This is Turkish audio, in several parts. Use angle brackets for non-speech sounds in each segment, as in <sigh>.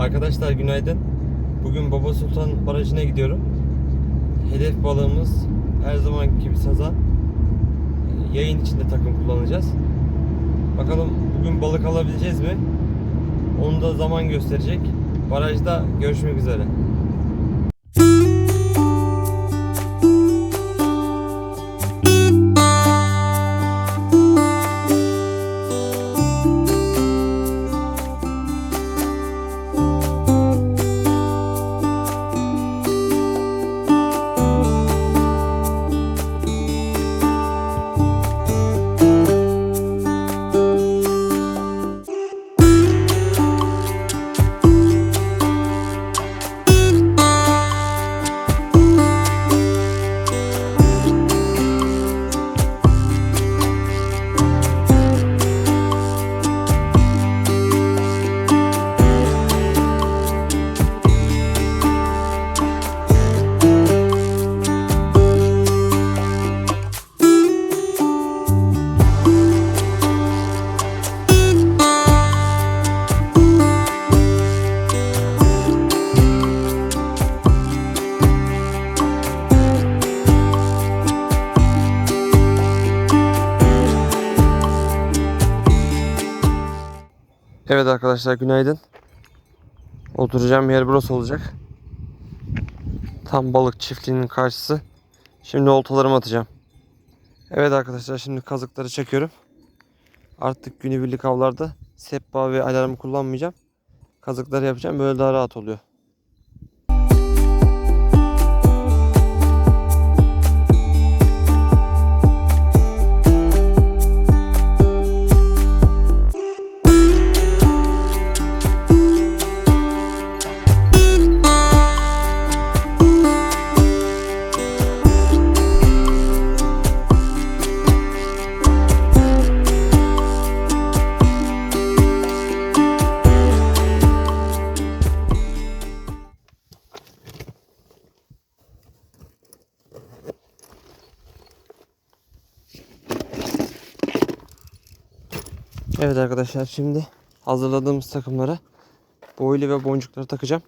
Arkadaşlar günaydın. Bugün Baba Sultan Barajı'na gidiyorum. Hedef balığımız her zaman gibi sazan. Yayın içinde takım kullanacağız. Bakalım bugün balık alabileceğiz mi? Onu da zaman gösterecek. Barajda görüşmek üzere. Evet arkadaşlar günaydın. Oturacağım yer burası olacak. Tam balık çiftliğinin karşısı. Şimdi oltalarımı atacağım. Evet arkadaşlar şimdi kazıkları çekiyorum. Artık günübirlik avlarda seppa ve alarmı kullanmayacağım. Kazıkları yapacağım böyle daha rahat oluyor. Evet arkadaşlar şimdi hazırladığımız takımlara boylu ve boncukları takacağım.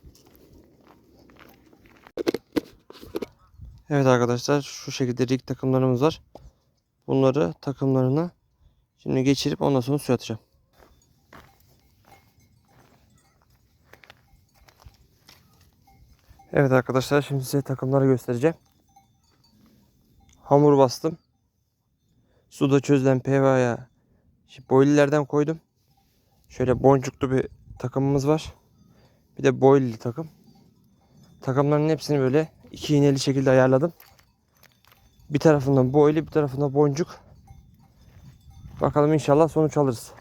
Evet arkadaşlar şu şekilde rig takımlarımız var. Bunları takımlarına şimdi geçirip ondan sonra suya atacağım. Evet arkadaşlar şimdi size takımları göstereceğim. Hamur bastım. Suda çözülen PVA'ya Şimdi boylilerden koydum. Şöyle boncuklu bir takımımız var. Bir de boyli takım. Takımların hepsini böyle iki iğneli şekilde ayarladım. Bir tarafından boyli bir tarafından boncuk. Bakalım inşallah sonuç alırız.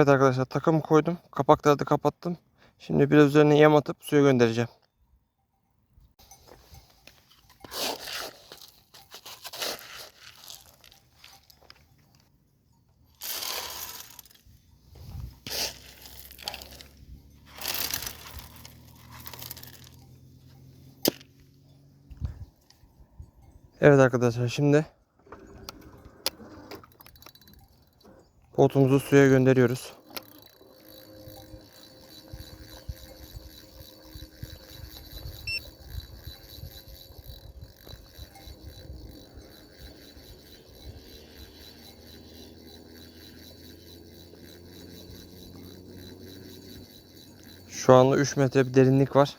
Evet arkadaşlar takımı koydum. Kapakları da kapattım. Şimdi biraz üzerine yem atıp suya göndereceğim. Evet arkadaşlar şimdi Botumuzu suya gönderiyoruz. Şu anda 3 metre bir derinlik var.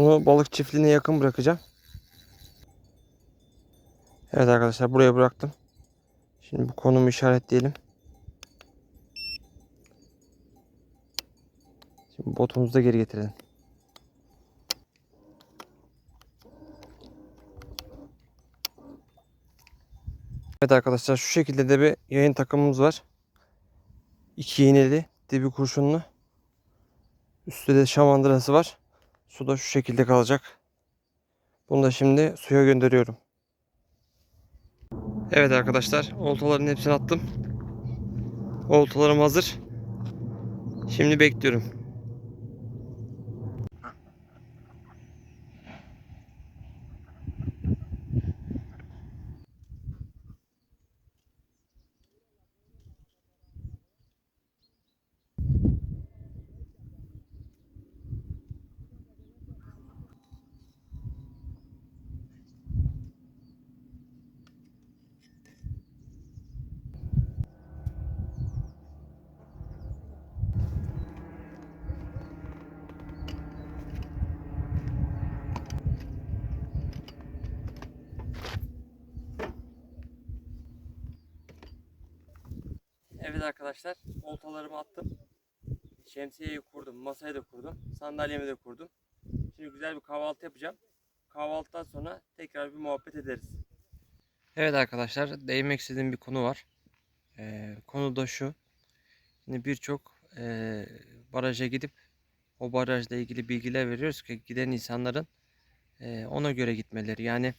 Bunu balık çiftliğine yakın bırakacağım. Evet arkadaşlar buraya bıraktım. Şimdi bu konumu işaretleyelim. Şimdi botumuzu da geri getirelim. Evet arkadaşlar şu şekilde de bir yayın takımımız var. İki iğneli, dibi kurşunlu. Üstte de şamandırası var. Su da şu şekilde kalacak. Bunu da şimdi suya gönderiyorum. Evet arkadaşlar oltaların hepsini attım. Oltalarım hazır. Şimdi bekliyorum. Evet arkadaşlar oltalarımı attım. Şemsiyeyi kurdum, masayı da kurdum, sandalyemi de kurdum. Şimdi güzel bir kahvaltı yapacağım. Kahvaltıdan sonra tekrar bir muhabbet ederiz. Evet arkadaşlar değinmek istediğim bir konu var. Ee, konu da şu. Şimdi birçok e, baraja gidip o barajla ilgili bilgiler veriyoruz ki giden insanların e, ona göre gitmeleri. Yani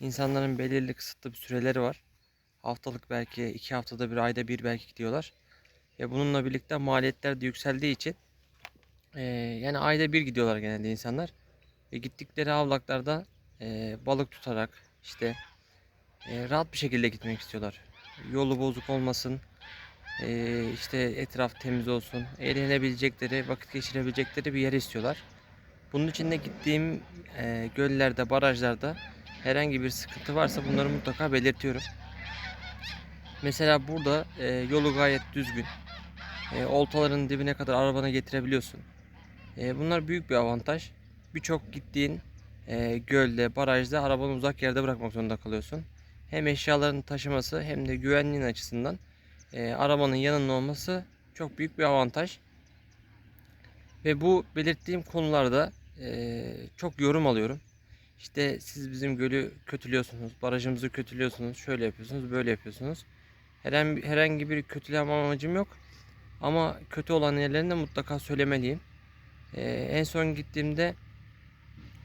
insanların belirli kısıtlı bir süreleri var. Haftalık belki iki haftada bir ayda bir belki gidiyorlar. Ve bununla birlikte maliyetler de yükseldiği için e, yani ayda bir gidiyorlar genelde insanlar. Ve gittikleri avlaklarda e, balık tutarak işte e, rahat bir şekilde gitmek istiyorlar. Yolu bozuk olmasın, e, işte etraf temiz olsun, eğlenebilecekleri, vakit geçirebilecekleri bir yer istiyorlar. Bunun için de gittiğim e, göllerde, barajlarda herhangi bir sıkıntı varsa bunları mutlaka belirtiyorum. Mesela burada e, yolu gayet düzgün. E, oltaların dibine kadar arabana getirebiliyorsun. E, bunlar büyük bir avantaj. Birçok gittiğin e, gölde, barajda arabanı uzak yerde bırakmak zorunda kalıyorsun. Hem eşyaların taşıması hem de güvenliğin açısından e, arabanın yanında olması çok büyük bir avantaj. Ve bu belirttiğim konularda e, çok yorum alıyorum. İşte siz bizim gölü kötülüyorsunuz, barajımızı kötülüyorsunuz, şöyle yapıyorsunuz, böyle yapıyorsunuz. Herhangi, herhangi bir kötüleme amacım yok. Ama kötü olan yerlerini de mutlaka söylemeliyim. Ee, en son gittiğimde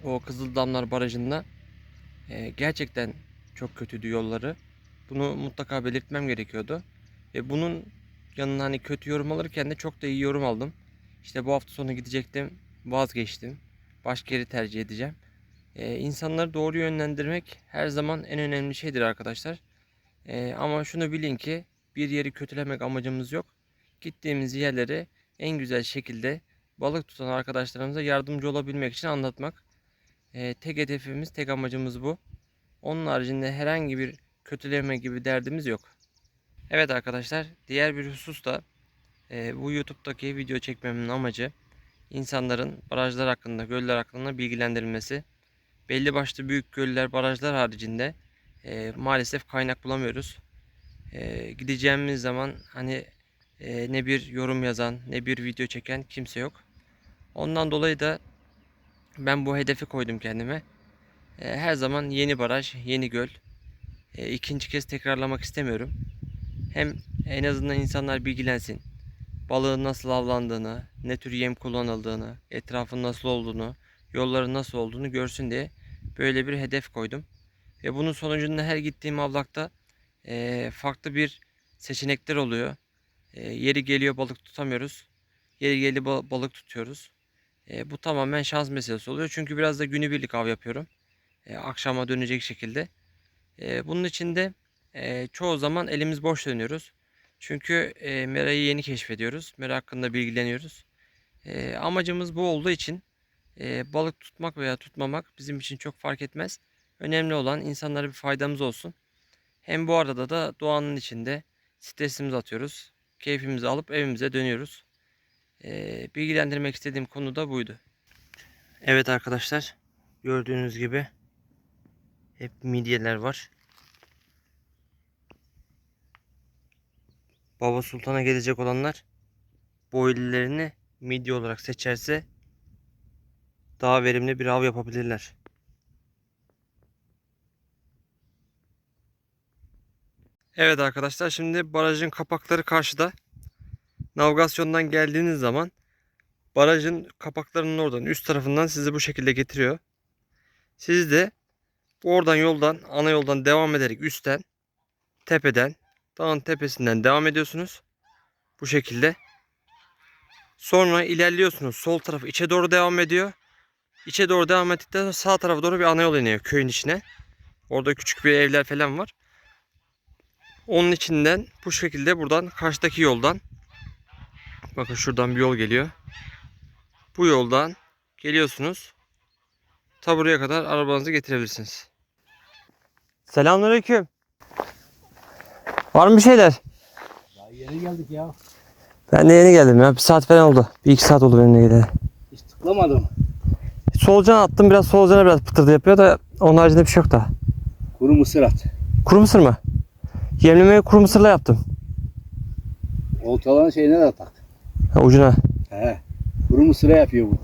o Kızıldamlar Barajı'nda e, gerçekten çok kötüydü yolları. Bunu mutlaka belirtmem gerekiyordu. Ve bunun yanına hani kötü yorum alırken de çok da iyi yorum aldım. İşte bu hafta sonu gidecektim, vazgeçtim. Başka yeri tercih edeceğim. Ee, insanları doğru yönlendirmek her zaman en önemli şeydir arkadaşlar. Ee, ama şunu bilin ki bir yeri kötülemek amacımız yok. Gittiğimiz yerleri en güzel şekilde balık tutan arkadaşlarımıza yardımcı olabilmek için anlatmak. Ee, tek hedefimiz, tek amacımız bu. Onun haricinde herhangi bir kötüleme gibi derdimiz yok. Evet arkadaşlar, diğer bir husus da e, bu YouTube'daki video çekmemin amacı insanların barajlar hakkında, göller hakkında bilgilendirilmesi. Belli başlı büyük göller, barajlar haricinde e, maalesef kaynak bulamıyoruz. E, gideceğimiz zaman hani e, ne bir yorum yazan ne bir video çeken kimse yok. Ondan dolayı da ben bu hedefi koydum kendime. E, her zaman yeni baraj, yeni göl. E, ikinci kez tekrarlamak istemiyorum. Hem en azından insanlar bilgilensin. Balığın nasıl avlandığını, ne tür yem kullanıldığını, etrafın nasıl olduğunu, yolların nasıl olduğunu görsün diye böyle bir hedef koydum. Ve bunun sonucunda her gittiğim avlakta e, farklı bir seçenekler oluyor. E, yeri geliyor balık tutamıyoruz. Yeri geliyor ba- balık tutuyoruz. E, bu tamamen şans meselesi oluyor. Çünkü biraz da günübirlik av yapıyorum. E, akşama dönecek şekilde. E, bunun için de e, çoğu zaman elimiz boş dönüyoruz. Çünkü e, merayı yeni keşfediyoruz. Mera hakkında bilgileniyoruz. E, amacımız bu olduğu için e, balık tutmak veya tutmamak bizim için çok fark etmez. Önemli olan insanlara bir faydamız olsun. Hem bu arada da doğanın içinde stresimizi atıyoruz. Keyfimizi alıp evimize dönüyoruz. Ee, bilgilendirmek istediğim konu da buydu. Evet arkadaşlar. Gördüğünüz gibi hep midyeler var. Baba Sultan'a gelecek olanlar boylilerini midye olarak seçerse daha verimli bir av yapabilirler. Evet arkadaşlar şimdi barajın kapakları karşıda. Navigasyondan geldiğiniz zaman barajın kapaklarının oradan üst tarafından sizi bu şekilde getiriyor. Siz de oradan yoldan ana yoldan devam ederek üstten tepeden dağın tepesinden devam ediyorsunuz. Bu şekilde. Sonra ilerliyorsunuz. Sol taraf içe doğru devam ediyor. İçe doğru devam ettikten sonra sağ tarafa doğru bir ana yol iniyor köyün içine. Orada küçük bir evler falan var. Onun içinden bu şekilde buradan karşıdaki yoldan bakın şuradan bir yol geliyor. Bu yoldan geliyorsunuz. Ta buraya kadar arabanızı getirebilirsiniz. Selamünaleyküm. Var mı bir şeyler? Ya yeni geldik ya. Ben de yeni geldim ya. Bir saat falan oldu. Bir iki saat oldu benimle geleli. Hiç tıklamadım. Solucan attım. Biraz solucana biraz pıtırdı yapıyor da onun haricinde bir şey yok da. Kuru mısır at. Kuru mısır mı? Yemlemeyi kuru mısırla yaptım. Oltalan şeyine de tak. Ha, ucuna. He. Kuru mısıra yapıyor bu.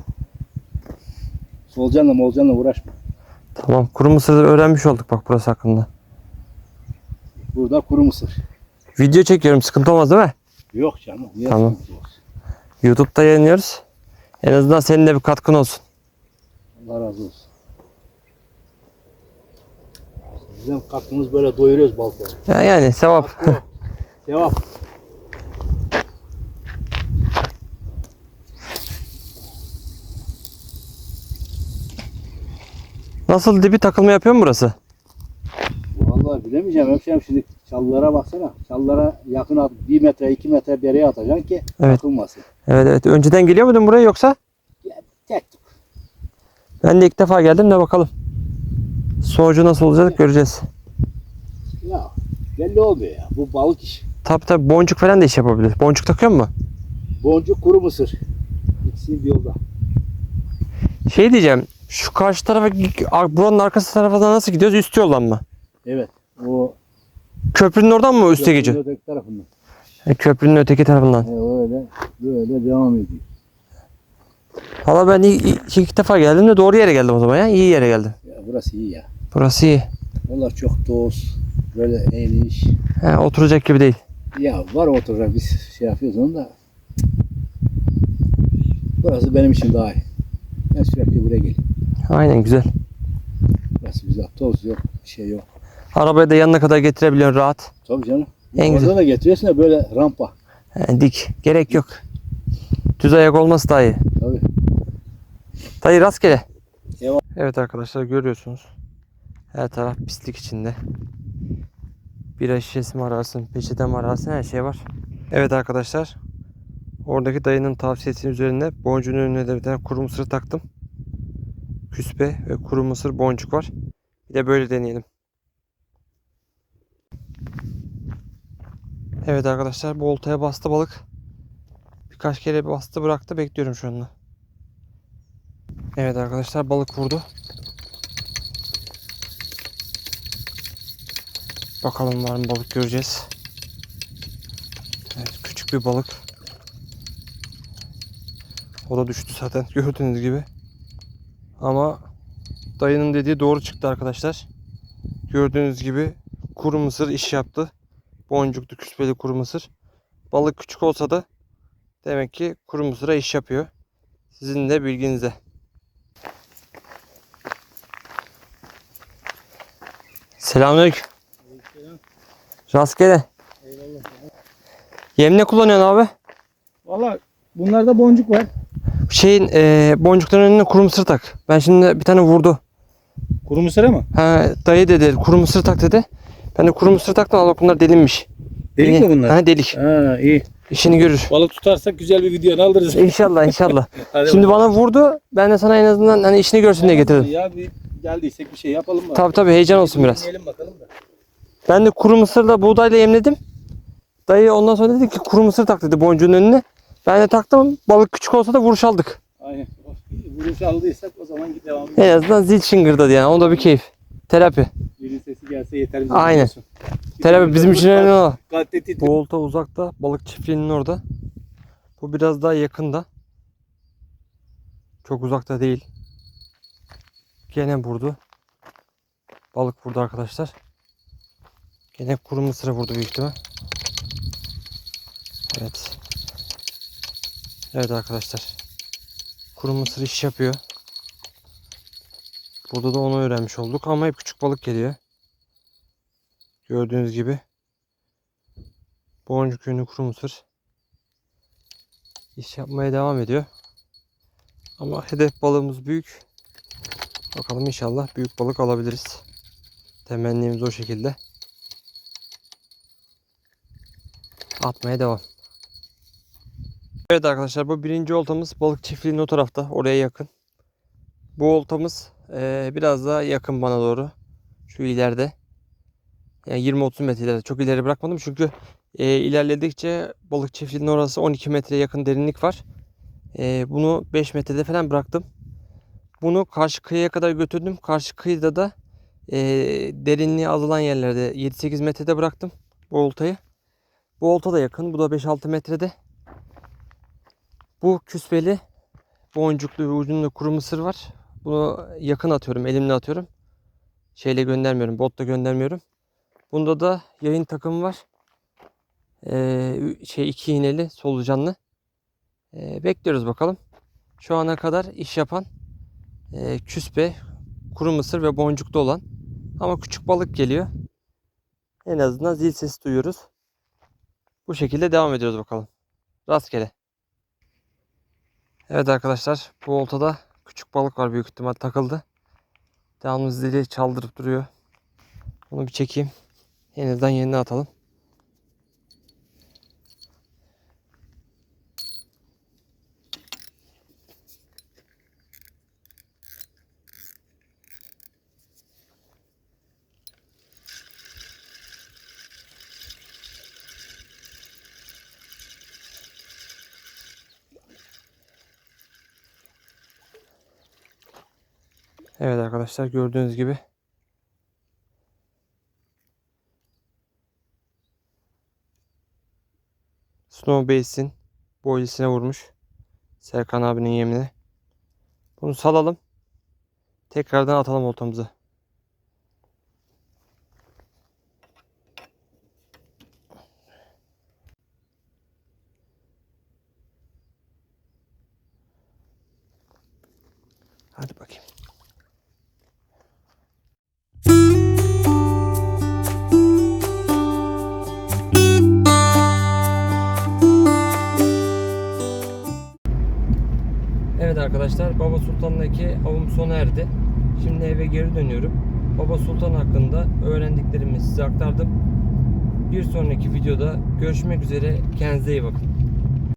Solcanla molcanla uğraşma. Tamam. Kuru mısırı öğrenmiş olduk bak burası hakkında. Burada kuru mısır. Video çekiyorum. Sıkıntı olmaz değil mi? Yok canım. Niye Tamam. YouTube'da yayınlıyoruz. En azından senin de bir katkın olsun. Allah razı olsun. Bizim katkımız böyle doyuruyoruz balkonu. Ya yani sevap. <laughs> Sevap. Nasıl dibi takılma yapıyor mu burası? Vallahi bilemeyeceğim hemşerim şimdi çalılara baksana. Çalılara yakın at, bir metre iki metre bereye atacaksın ki Evet. takılmasın. Evet evet. Önceden geliyor muydun buraya yoksa? Tek Ben de ilk defa geldim de bakalım. Sonucu nasıl olacak göreceğiz. ya belli olmuyor ya. Bu balık işi. Tabi tabi boncuk falan da iş yapabilir. Boncuk takıyor mu? Boncuk kuru mısır. İkisini bir yolda. Şey diyeceğim. Şu karşı tarafa buranın arkası tarafından nasıl gidiyoruz? Üst yoldan mı? Evet. O Köprünün oradan mı üste köprünün geçiyor? Öteki tarafından. E, köprünün öteki tarafından. E, öyle böyle devam ediyor. Valla ben ilk, ilk, ilk defa geldim de doğru yere geldim o zaman ya. İyi yere geldim. Burası iyi ya. Burası iyi. Vallahi çok toz. Böyle eğliş. He, oturacak gibi değil. Ya var oturacak biz şey yapıyoruz onu da. Burası benim için daha iyi. Ben sürekli buraya geliyorum. Aynen güzel. Burası güzel. Toz yok. Bir şey yok. Arabayı da yanına kadar getirebiliyorsun rahat. Tabii canım. En Orada güzel. da getiriyorsun da böyle rampa. He, dik. Gerek yok. Düz ayak olması daha iyi. Tabii. Dayı rastgele. Evet arkadaşlar görüyorsunuz. Her taraf pislik içinde. Bira şişesi mi ararsın, peçete mi ararsın her şey var. Evet arkadaşlar. Oradaki dayının tavsiyesi üzerine boncuğun önüne de bir tane kuru mısır taktım. Küspe ve kuru mısır boncuk var. Bir de böyle deneyelim. Evet arkadaşlar bu oltaya bastı balık. Birkaç kere bastı bıraktı bekliyorum şu anda. Evet arkadaşlar balık vurdu. Bakalım var mı balık göreceğiz. Evet küçük bir balık. O da düştü zaten <laughs> gördüğünüz gibi. Ama dayının dediği doğru çıktı arkadaşlar. Gördüğünüz gibi kuru mısır iş yaptı. Boncuklu küspeli kuru mısır. Balık küçük olsa da demek ki kuru mısıra iş yapıyor. Sizin de bilginizde. Selamünaleyküm. Rastgele. Yem ne kullanıyorsun abi? Valla bunlarda boncuk var. Şeyin eee boncukların önüne kuru mısır tak. Ben şimdi bir tane vurdu. Kuru mısır mı? Ha, dayı dedi kuru mısır tak dedi. Ben de kuru mısır taktım ama bunlar delinmiş. Delik mi bunlar? Ha delik. Ha iyi. İşini görür. Balık tutarsak güzel bir video alırız. İnşallah inşallah. <laughs> Şimdi bana vurdu. Ben de sana en azından hani işini görsün diye getirdim. Ya bir geldiysek bir şey yapalım mı? Tabi tabi heyecan olsun biraz. Deneyelim bakalım da. Ben de kuru mısırla buğdayla yemledim. Dayı ondan sonra dedi ki kuru mısır tak dedi boncuğun önüne. Ben de taktım. Balık küçük olsa da vuruş aldık. Aynen. <laughs> Vuruş aldıysak o zaman git devam En edelim. azından zil şıngırdadı yani. O da bir keyif. Terapi. Birinin sesi gelse yeter bize. Aynen. olsun. Terapi bizim için önemli o. Olta uzakta. Balık çiftliğinin orada. Bu biraz daha yakında. Çok uzakta değil. Gene vurdu. Balık vurdu arkadaşlar. Gene kuru mısıra vurdu büyük ihtimal. Evet. Evet arkadaşlar. Kuru mısır iş yapıyor. Burada da onu öğrenmiş olduk ama hep küçük balık geliyor. Gördüğünüz gibi. Boncuk yönü kuru mısır. İş yapmaya devam ediyor. Ama hedef balığımız büyük. Bakalım inşallah büyük balık alabiliriz. Temennimiz o şekilde. Atmaya devam. Evet arkadaşlar bu birinci oltamız balık çiftliğinin o tarafta oraya yakın. Bu oltamız eee, biraz daha yakın bana doğru. Şu ileride. Yani 20-30 metre ileride. Çok ileri bırakmadım çünkü eee, ilerledikçe balık çiftliğinin orası 12 metre yakın derinlik var. Eee, bunu 5 metrede falan bıraktım. Bunu karşı kıyıya kadar götürdüm. Karşı kıyıda da eee, derinliği azalan yerlerde 7-8 metrede bıraktım bu oltayı. Bu olta da yakın. Bu da 5-6 metrede. Bu küspeli boncuklu ve ucunda kuru mısır var. Bunu yakın atıyorum. Elimle atıyorum. Şeyle göndermiyorum. Botla göndermiyorum. Bunda da yayın takımı var. Ee, şey iki iğneli solucanlı. Ee, bekliyoruz bakalım. Şu ana kadar iş yapan e, küspe, kuru mısır ve boncuklu olan ama küçük balık geliyor. En azından zil sesi duyuyoruz. Bu şekilde devam ediyoruz bakalım. Rastgele. Evet arkadaşlar bu oltada küçük balık var büyük ihtimal takıldı. Devamlı zili çaldırıp duruyor. Onu bir çekeyim. Yeniden yerine atalım. Evet arkadaşlar gördüğünüz gibi Snow Base'in boilisine vurmuş. Serkan abinin yemine. Bunu salalım. Tekrardan atalım oltamızı. Hadi bakayım. Arkadaşlar Baba Sultan'daki avım sona erdi. Şimdi eve geri dönüyorum. Baba Sultan hakkında öğrendiklerimi size aktardım. Bir sonraki videoda görüşmek üzere. Kendinize iyi bakın.